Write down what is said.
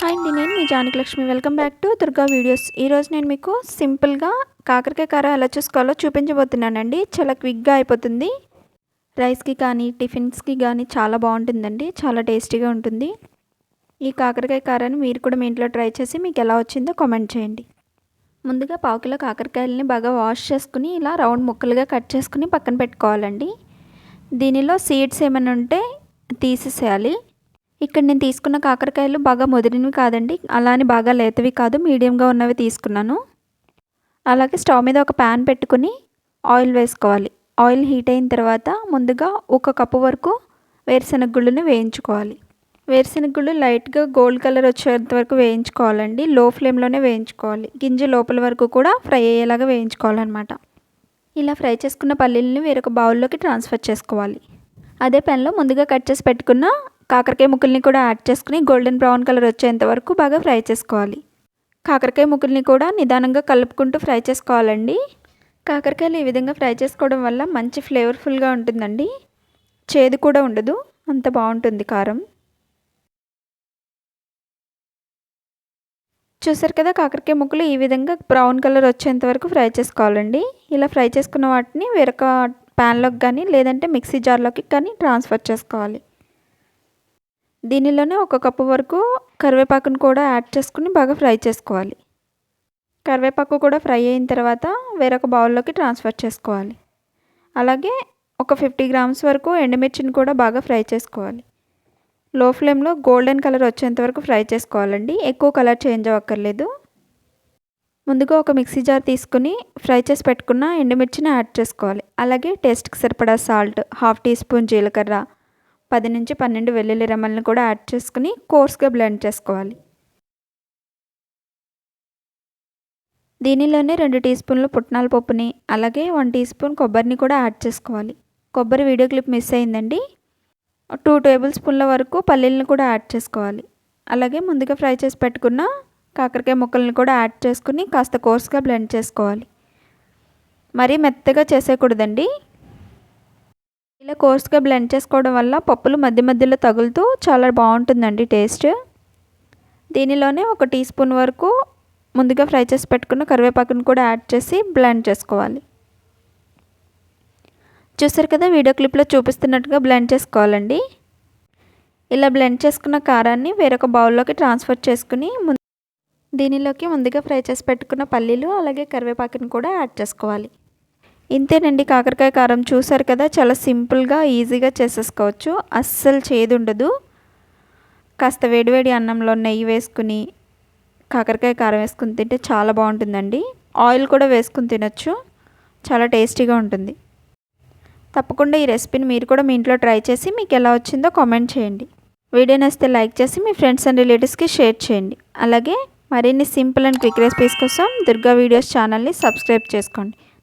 Hi అండి నేను మీ Janakalakshmi. Welcome back to Durga videos ఈరోజు నేను మీకు సింపుల్గా కాకరకాయ కారం ఎలా చూసుకోవాలో చూపించబోతున్నానండి. చాలా క్విక్గా అయిపోతుంది. రైస్కి కానీ టిఫిన్స్కి కానీ చాలా బాగుంటుందండి. చాలా టేస్టీగా ఉంటుంది. ఈ కాకరకాయ కారాన్ని మీరు కూడా మీ ఇంట్లో ట్రై చేసి మీకు ఎలా వచ్చిందో కామెంట్ చేయండి. ముందుగా పావు కిలో కాకరకాయలని బాగా వాష్ చేసుకుని ఇలా రౌండ్ ముక్కలుగా కట్ చేసుకుని పక్కన పెట్టుకోవాలండి. దీనిలో సీడ్స్ ఏమైనా ఉంటే తీసేసేయాలి. ఇక్కడ నేను తీసుకున్న కాకరకాయలు బాగా ముదిరినవి కాదండి. అలానే బాగా లేతవి కాదు మీడియంగా ఉన్నవి తీసుకున్నాను. అలాగే స్టవ్ మీద ఒక ప్యాన్ పెట్టుకుని ఆయిల్ వేసుకోవాలి. ఆయిల్ హీట్ అయిన తర్వాత ముందుగా ఒక కప్పు వరకు వేరుశనగ గుళ్ళుని వేయించుకోవాలి. వేరుశనగ గుళ్ళు లైట్గా గోల్డ్ కలర్ వచ్చేంత వరకు వేయించుకోవాలండి. లో ఫ్లేమ్లోనే వేయించుకోవాలి. గింజ లోపల వరకు కూడా ఫ్రై అయ్యేలాగా వేయించుకోవాలన్నమాట. ఇలా ఫ్రై చేసుకున్న పల్లీలని వేరొక బౌల్లోకి ట్రాన్స్ఫర్ చేసుకోవాలి. అదే పెన్లో ముందుగా కట్ చేసి పెట్టుకున్న కాకరకాయ ముక్కల్ని కూడా యాడ్ చేసుకుని గోల్డెన్ బ్రౌన్ కలర్ వచ్చేంత వరకు బాగా ఫ్రై చేసుకోవాలి. కాకరకాయ ముక్కల్ని కూడా నిదానంగా కలుపుకుంటూ ఫ్రై చేసుకోవాలండి. కాకరకాయలు ఈ విధంగా ఫ్రై చేసుకోవడం వల్ల మంచి ఫ్లేవర్ఫుల్గా ఉంటుందండి. చేదు కూడా ఉండదు అంత బాగుంటుంది కారం. చూసారు కదా కాకరకాయ ముక్కలు ఈ విధంగా బ్రౌన్ కలర్ వచ్చేంత వరకు ఫ్రై చేసుకోవాలండి. ఇలా ఫ్రై చేసుకున్న వాటిని వేరొక ప్యాన్లోకి కానీ లేదంటే మిక్సీ జార్లోకి కానీ ట్రాన్స్ఫర్ చేసుకోవాలి. దీనిలోనే ఒక కప్పు వరకు కరివేపాకును కూడా యాడ్ చేసుకుని బాగా ఫ్రై చేసుకోవాలి. కరివేపాకు కూడా ఫ్రై అయిన తర్వాత వేరొక బౌల్లోకి ట్రాన్స్ఫర్ చేసుకోవాలి. అలాగే ఒక ఫిఫ్టీ గ్రామ్స్ వరకు ఎండుమిర్చిని కూడా బాగా ఫ్రై చేసుకోవాలి. లో ఫ్లేమ్లో గోల్డెన్ కలర్ వచ్చేంత వరకు ఫ్రై చేసుకోవాలండి. ఎక్కువ కలర్ చేంజ్ అవ్వక్కర్లేదు. ముందుగా ఒక మిక్సీ జార్ తీసుకుని ఫ్రై చేసి పెట్టుకున్న ఎండుమిర్చిని యాడ్ చేసుకోవాలి. అలాగే టేస్ట్కి సరిపడా సాల్ట్ హాఫ్ టీ స్పూన్ జీలకర్ర పది నుంచి పన్నెండు వెల్లుల్లి రెమ్మల్ని కూడా యాడ్ చేసుకుని కోర్స్గా బ్లెండ్ చేసుకోవాలి. దీనిలోనే రెండు టీ స్పూన్లు పుట్నాల పప్పుని అలాగే వన్ టీ స్పూన్ కొబ్బరిని కూడా యాడ్ చేసుకోవాలి. కొబ్బరి వీడియో క్లిప్ మిస్ అయిందండి. టూ టేబుల్ స్పూన్ల వరకు పల్లీలను కూడా యాడ్ చేసుకోవాలి. అలాగే ముందుగా ఫ్రై చేసి పెట్టుకున్న కాకరకాయ ముక్కలను కూడా యాడ్ చేసుకుని కాస్త కోర్స్గా బ్లెండ్ చేసుకోవాలి. మరీ మెత్తగా చేసేయకూడదండి. ఇలా కోర్స్గా బ్లెండ్ చేసుకోవడం వల్ల పప్పులు మధ్య మధ్యలో తగులుతూ చాలా బాగుంటుందండి టేస్ట్. దీనిలోనే ఒక టీ స్పూన్ వరకు ముందుగా ఫ్రై చేసి పెట్టుకున్న కరివేపాకును కూడా యాడ్ చేసి బ్లెండ్ చేసుకోవాలి. చూసారు కదా వీడియో క్లిప్లో చూపిస్తున్నట్టుగా బ్లెండ్ చేసుకోవాలండి. ఇలా బ్లెండ్ చేసుకున్న కారాన్ని వేరొక బౌల్లోకి ట్రాన్స్ఫర్ చేసుకుని దీనిలోకి ముందుగా ఫ్రై చేసి పెట్టుకున్న పల్లీలు అలాగే కరివేపాకుని కూడా యాడ్ చేసుకోవాలి. ఇంతేనండి కాకరకాయ కారం చూసారు కదా చాలా సింపుల్గా ఈజీగా చేసేసుకోవచ్చు. అస్సలు చేదు ఉండదు కాస్త వేడివేడి అన్నంలో నెయ్యి వేసుకుని కాకరకాయ కారం వేసుకుని తింటే చాలా బాగుంటుందండి. ఆయిల్ కూడా వేసుకుని తినొచ్చు. చాలా టేస్టీగా ఉంటుంది. తప్పకుండా ఈ రెసిపీని మీరు కూడా మీ ఇంట్లో ట్రై చేసి మీకు ఎలా వచ్చిందో కామెంట్ చేయండి. వీడియో నచ్చితే లైక్ చేసి మీ ఫ్రెండ్స్ అండ్ రిలేటివ్స్కి షేర్ చేయండి. అలాగే మరిన్ని సింపుల్ అండ్ క్విక్ రెసిపీస్ కోసం దుర్గా వీడియోస్ ఛానల్ని సబ్స్క్రైబ్ చేసుకోండి.